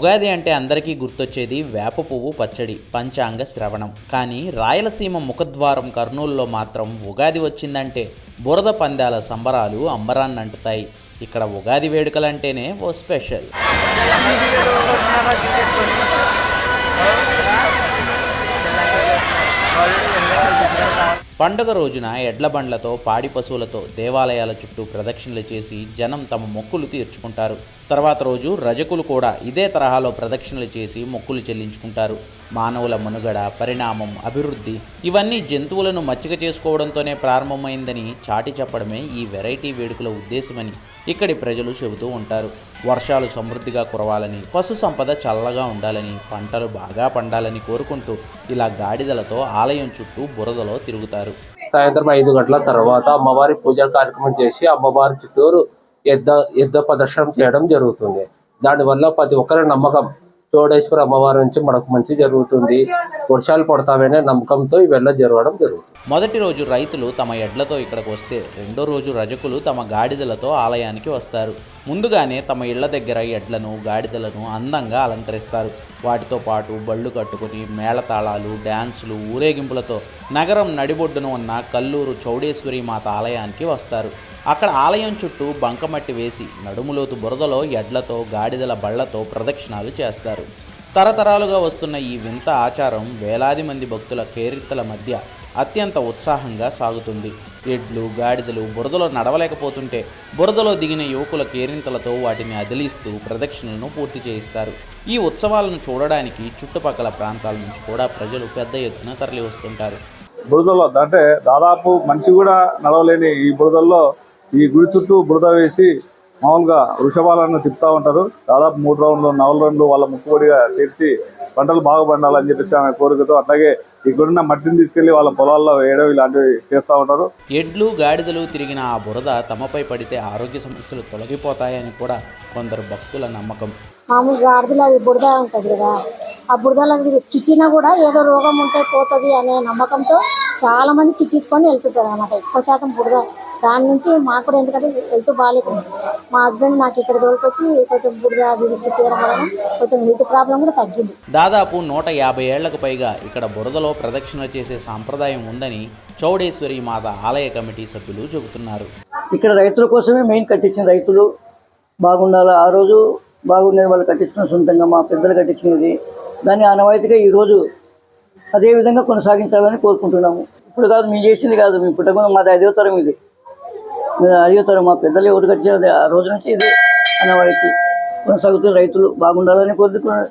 ఉగాది అంటే అందరికీ గుర్తొచ్చేది వేప పువ్వు పచ్చడి పంచాంగ శ్రవణం. కానీ రాయలసీమ ముఖద్వారం కర్నూలులో మాత్రం ఉగాది వచ్చిందంటే బురద పందాల సంబరాలు అంబరాన్నంటుతాయి. ఇక్కడ ఉగాది వేడుకలంటేనే ఓ స్పెషల్. పండుగ రోజున ఎడ్ల బండ్లతో పాడి పశువులతో దేవాలయాల చుట్టూ ప్రదక్షిణలు చేసి జనం తమ మొక్కులు తీర్చుకుంటారు. తర్వాత రోజు రజకులు కూడా ఇదే తరహాలో ప్రదక్షిణలు చేసి మొక్కులు చెల్లించుకుంటారు. మానవుల మనుగడ పరిణామం అభివృద్ధి ఇవన్నీ జంతువులను మచ్చిక చేసుకోవడంతోనే ప్రారంభమైందని చాటి చెప్పడమే ఈ వెరైటీ వేడుకల ఉద్దేశమని ఇక్కడి ప్రజలు చెబుతూ ఉంటారు. వర్షాలు సమృద్ధిగా కురవాలని పశు సంపద చల్లగా ఉండాలని పంటలు బాగా పండాలని కోరుకుంటూ ఇలా గాడిదలతో ఆలయం చుట్టూ బురదలో తిరుగుతారు. సాయంత్రం ఐదు గంటల తర్వాత అమ్మవారి పూజ కార్యక్రమం చేసి అమ్మవారి చుట్టూరు ఎద్ద యుద్ధ ప్రదర్శనం చేయడం జరుగుతుంది. దానివల్ల ప్రతి ఒక్కరి నమ్మకం చోడేశ్వర అమ్మవారి నుంచి మనకు మంచి జరుగుతుంది. వర్షాలు పడతామనే నమ్మకంతో ఇవన్నీ జరగడం జరుగుతుంది. మొదటి రోజు రైతులు తమ ఎడ్లతో ఇక్కడికి వస్తే రెండో రోజు రజకులు తమ గాడిదలతో ఆలయానికి వస్తారు. ముందుగానే తమ ఇళ్ళ దగ్గర ఎడ్లను గాడిదలను అందంగా అలంకరిస్తారు. వాటితో పాటు బళ్ళు కట్టుకుని మేళతాళాలు డ్యాన్సులు ఊరేగింపులతో నగరం నడిబొడ్డున ఉన్న కల్లూరు చౌడేశ్వరి మాత ఆలయానికి వస్తారు. అక్కడ ఆలయం చుట్టూ బంకమట్టి వేసి నడుములోతు బురదలో ఎడ్లతో గాడిదల బళ్ళతో ప్రదక్షిణాలు చేస్తారు. తరతరాలుగా వస్తున్న ఈ వింత ఆచారం వేలాది మంది భక్తుల కేరితల మధ్య అత్యంత ఉత్సాహంగా సాగుతుంది. ఎడ్లు గాడిదలు బురదలో నడవలేకపోతుంటే బురదలో దిగిన యువకుల కేరింతలతో వాటిని అదిలిస్తూ ప్రదక్షిణలను పూర్తి చేయిస్తారు. ఈ ఉత్సవాలను చూడడానికి చుట్టుపక్కల ప్రాంతాల నుంచి కూడా ప్రజలు పెద్ద ఎత్తున తరలి వస్తుంటారు బురదలో అంటే దాదాపు మనిషి కూడా నడవలేని ఈ బురదల్లో ఈ గుడి చుట్టూ బురద వేసి మామూలుగా వృషభాలను తిప్పుతూ ఉంటారు. దాదాపు మూడు రౌండ్లు నాలుగు రౌండ్లు వాళ్ళ ముక్కుబడిగా తీర్చి పంటలు బాగా పండాలని చెప్పేసి ఆమె కోరికతో అట్లాగే గుడిన మట్టిని తీసుకెళ్ళి వాళ్ళ పొలాల్లో వేయడం ఇలాంటివి చేస్తూ ఉంటారు. ఎడ్లు గాడిదలు తిరిగిన ఆ బురద తమపై పడితే ఆరోగ్య సమస్యలు తొలగిపోతాయని కూడా కొందరు భక్తుల నమ్మకం. మామూలుగా ఆడపిల్ల అది బురద ఉంటుంది కదా ఆ బురదలో అది చిట్టినా కూడా ఏదో రోగం ఉంటే పోతుంది అనే నమ్మకంతో చాలా మంది చిట్టించుకొని వెళ్తుంటారు అనమాట ఎక్కువ శాతం బురద దాని నుంచి మాకు కూడా ఎందుకంటే హెల్త్ బాగాలేకుండా మా హస్బెండ్ నాకు ఇక్కడ తోలుకొచ్చి కొంచెం బురద అది ఇది చుట్టేయడం వలన కొంచెం హెల్త్ ప్రాబ్లం కూడా తగ్గింది. దాదాపు నూట యాభై ఏళ్ళకు పైగా ఇక్కడ బురదలో ప్రదక్షిణ చేసే సాంప్రదాయం ఉందని చౌడేశ్వరి మాత ఆలయ కమిటీ సభ్యులు చెబుతున్నారు. ఇక్కడ రైతుల కోసమే మెయిన్ కట్టించిన రైతులు బాగుండాలి? ఆ రోజు బాగుండేది వాళ్ళు కట్టించుకున్న సొంతంగా మా పెద్దలు కట్టించినది దాన్ని ఆనవాయితీగా ఈరోజు అదే విధంగా కొనసాగించాలని కోరుకుంటున్నాము. ఇప్పుడు కాదు మేము చేసింది కాదు మేము పుట్టకుండా మాది ఐదో తరం ఇది. మేము ఐదో మా పెద్దలు ఎవరు కట్టించారు ఆ రోజు నుంచి ఇది ఆనవాయితీ. కొనసాగుతున్న రైతులు బాగుండాలని కోరుకున్నారు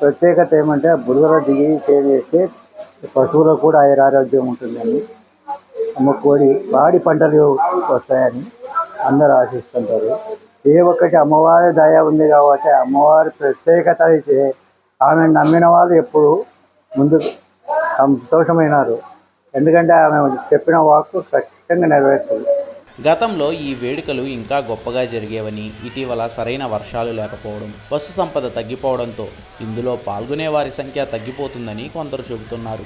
ప్రత్యేకత ఏమంటే బురదలో దిగి చేస్తే పశువులకు కూడా ఆయురారోగ్యం ఉంటుందని అమ్మకోడి పాడి పంటలు వస్తాయని అందరూ ఆశిస్తుంటారు. ఏ ఒక్కటి అమ్మవారి దయ ఉంది కాబట్టి అమ్మవారి ప్రత్యేకత అయితే ఆమె నమ్మిన వాళ్ళు ఎప్పుడు ముందు సంతోషమైనారు. ఎందుకంటే ఆమె చెప్పిన వాక్కు ఖచ్చితంగా నెరవేరుతుంది. గతంలో ఈ వేడుకలు ఇంకా గొప్పగా జరిగేవని ఇటీవల సరైన వర్షాలు లేకపోవడం పశు సంపద తగ్గిపోవడంతో ఇందులో పాల్గొనే వారి సంఖ్య తగ్గిపోతుందని కొందరు చెబుతున్నారు.